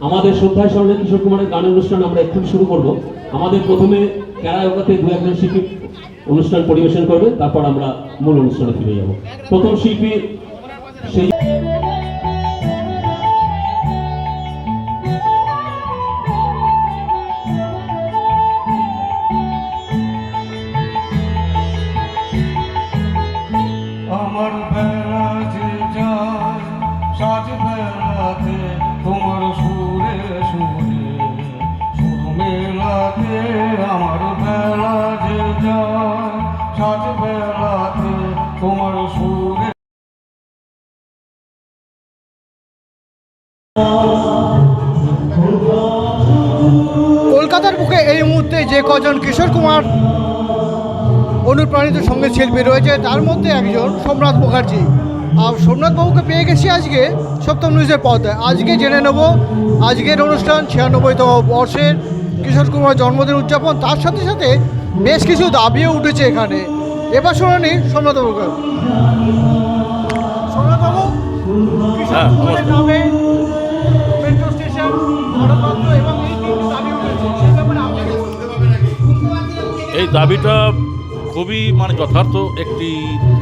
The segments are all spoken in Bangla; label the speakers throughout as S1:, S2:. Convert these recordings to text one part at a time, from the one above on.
S1: আমাদের শ্রদ্ধায় স্মরণে কিশোর কুমারের গানের অনুষ্ঠান আমরা এক্ষুনি শুরু করব। আমাদের প্রথমে ক্যারায়োগাতে দু একজন শিল্পী অনুষ্ঠান পরিবেশন করবে, তারপর আমরা মূল অনুষ্ঠানে ফিরে যাব। প্রথম শিল্পী সেই
S2: কলকাতার বুকে এই মুহূর্তে যে কজন কিশোর কুমার অনুপ্রাণিত সংগীত শিল্পী রয়েছে, তার মধ্যে একজন সোমনাথ মুখার্জি। আর সোমনাথ বাবুকে পেয়ে গেছি আজকে সপ্তম নিউজের পর্দায়। আজকে জেনে নেব, আজকের অনুষ্ঠান ছিয়ানব্বইতম বর্ষের কিশোর কুমার জন্মদিন উদযাপন। তার সাথে সাথে বেশ কিছু দাবিও উঠেছে এখানে। এবার শুনুনি সোমনাথ বাবুকে।
S3: দাবিটা খুবই মানে যথার্থ একটি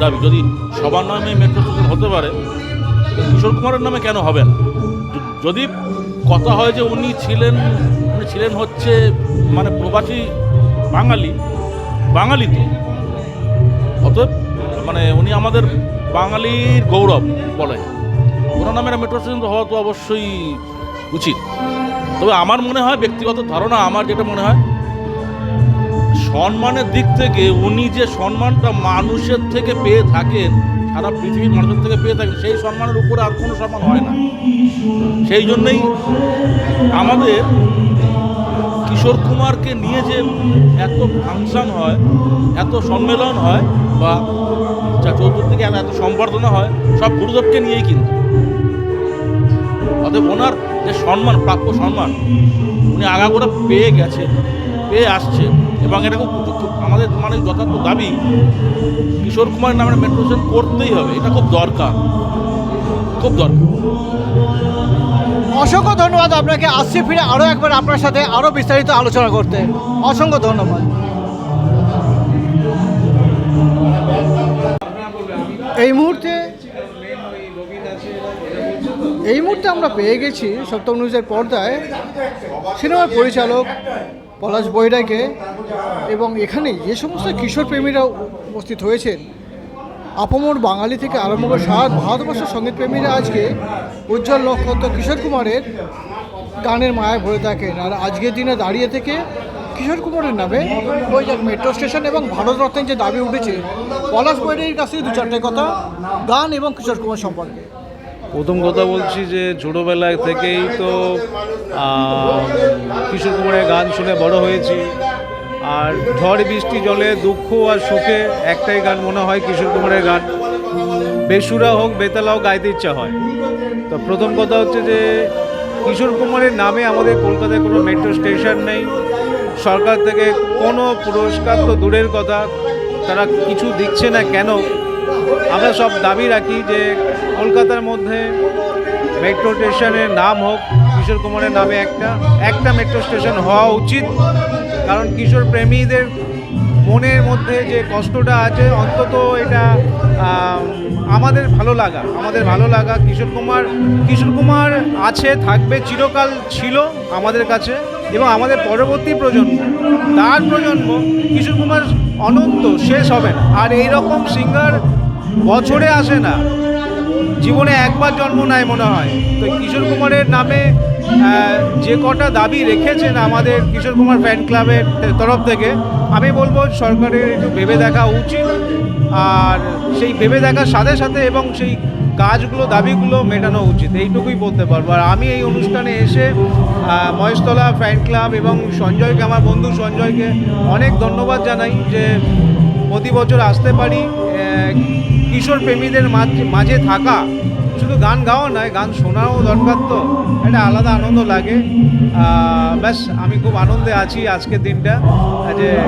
S3: দাবি। যদি সবার নামে মেট্রো স্টেশন হতে পারে, কিশোর কুমারের নামে কেন হবে না? যদি কথা হয় যে উনি ছিলেন উনি ছিলেন হচ্ছে মানে প্রবাসী বাঙালি বাঙালি তো অতএব মানে উনি আমাদের বাঙালির গৌরব বলে। ওনার নামে মেট্রো স্টেশন হওয়া তো অবশ্যই উচিত। তবে আমার মনে হয়, ব্যক্তিগত ধারণা, আমার যেটা মনে হয় সম্মানের দিক থেকে উনি যে সম্মানটা মানুষের থেকে পেয়ে থাকেন, সারা পৃথিবীর মানুষের থেকে পেয়ে থাকেন, সেই সম্মানের উপরে আর কোনো সম্মান হয় না। সেই জন্যই আমাদের কিশোর কুমারকে নিয়ে যে এত ফাংশন হয়, এত সম্মেলন হয়, বা যা চতুর্দিকে এত এত সম্বর্ধনা হয়, সব গুরুদেবকে নিয়েই কিন্তু। অতএব ওনার যে সম্মান, প্রাপ্য সম্মান, উনি আগাগোড়া পেয়ে গেছেন। পেয়ে আসছে এবং এটা খুব আমাদের মানে যথার্থ দাবি। কিশোর কুমার নামে মেট্রো স্টেশন করতেই হবে, এটা খুব দরকার। খুব দরকার।
S2: অসংখ্য ধন্যবাদ আপনাকে। আসছে ফিরে আরও একবার আপনার সাথে আরও বিস্তারিত আলোচনা করতে। অসংখ্য ধন্যবাদ। এই মুহূর্তে এই মুহূর্তে আমরা পেয়ে গেছি সপ্তম নিউজের পর্দায় সিনেমার পরিচালক পলাশ বৈরাগে এবং এখানে যে সমস্ত কিশোর প্রেমীরা উপস্থিত হয়েছেন, আপামর বাঙালি থেকে আরম্ভ করে সারা ভারতবর্ষের সংগীত প্রেমীরা আজকে উজ্জ্বল নক্ষত্র কিশোর কুমারের গানের মায়া ভরে থাকেন। আর আজকের দিনে দাঁড়িয়ে থেকে কিশোর কুমারের নামে বৈজাগ মেট্রো স্টেশন এবং ভারত রত্নের যে দাবি উঠেছে, পলাশ বৈরাগীর কাছ দু চারটে কথা, গান এবং কিশোর কুমার সম্পর্কে।
S4: প্রথম কথা বলছি যে ছোটোবেলায় থেকেই তো কিশোর কুমারের গান শুনে বড় হয়েছি। আর ঝড়, বৃষ্টি, জলে, দুঃখ আর সুখে একটাই গান মনে হয় কিশোর কুমারের গান। বেসুরা হোক, বেতালা হোক, গাইতে ইচ্ছা হয়। তো প্রথম কথা হচ্ছে যে কিশোর কুমারের নামে আমাদের কলকাতায় কোনো মেট্রো স্টেশন নেই। সরকার থেকে কোনো পুরস্কার তো দূরের কথা। তারা কিছু দিচ্ছে না কেন? আমরা সব দাবি রাখি যে কলকাতার মধ্যে মেট্রো স্টেশনের নাম হোক, কিশোর কুমারের নামে একটা একটা মেট্রো স্টেশন হওয়া উচিত। কারণ কিশোর প্রেমীদের মনের মধ্যে যে কষ্টটা আছে, অন্তত এটা আমাদের ভালো লাগা, আমাদের ভালো লাগা। কিশোর কুমার কিশোর কুমার আছে, থাকবে, চিরকাল ছিল আমাদের কাছে এবং আমাদের পরবর্তী প্রজন্ম, তার প্রজন্ম কিশোর কুমার অনন্ত, শেষ হবে না। আর এই রকম সিঙ্গার বছরে আসে না। জীবনে একবার জন্ম নেয় মনে হয়। তো কিশোর কুমারের নামে যে কটা দাবি রেখেছেন আমাদের কিশোর কুমার ফ্যান ক্লাবের তরফ থেকে, আমি বলব সরকারের একটু ভেবে দেখা উচিত। আর সেই ভেবে দেখার সাথে সাথে এবং সেই কাজগুলো, দাবিগুলো মেটানো উচিত। এইটুকুই বলতে পারব। আর আমি এই অনুষ্ঠানে এসে মহেশতলা ফ্যান ক্লাব এবং সঞ্জয়কে, আমার বন্ধু সঞ্জয়কে অনেক ধন্যবাদ জানাই যে প্রতি বছর আসতে পারি। কিশোর প্রেমীদের মাঝ- মাঝে থাকা শুধু গান গাওয়া নয়, গান শোনাও দরকার তো। একটা আলাদা আনন্দ লাগে। ব্যাস, আমি খুব আনন্দে আছি আজকের দিনটা। যে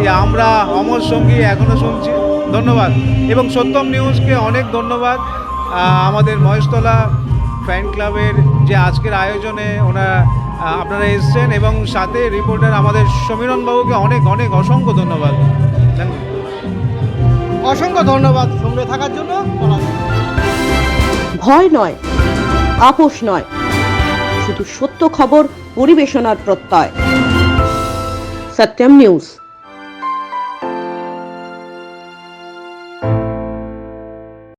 S4: এই আমরা অমর সঙ্গী এখনও শুনছি। ধন্যবাদ। এবং সত্যম নিউজকে অনেক ধন্যবাদ। আমাদের মহেশতলা ফ্যান ক্লাবের যে আজকের আয়োজনে ওনারা আপনারা এসছেন এবং সাথে রিপোর্টার আমাদের সমীরণ বাবুকে অনেক অনেক অসংখ্য ধন্যবাদ।
S2: অসংখ্য ধন্যবাদ সঙ্গে থাকার জন্য।
S5: ভয় নয় আপোষ নয় শুধু সত্য খবর পরিবেশনার প্রত্যয়। সত্যম নিউজ।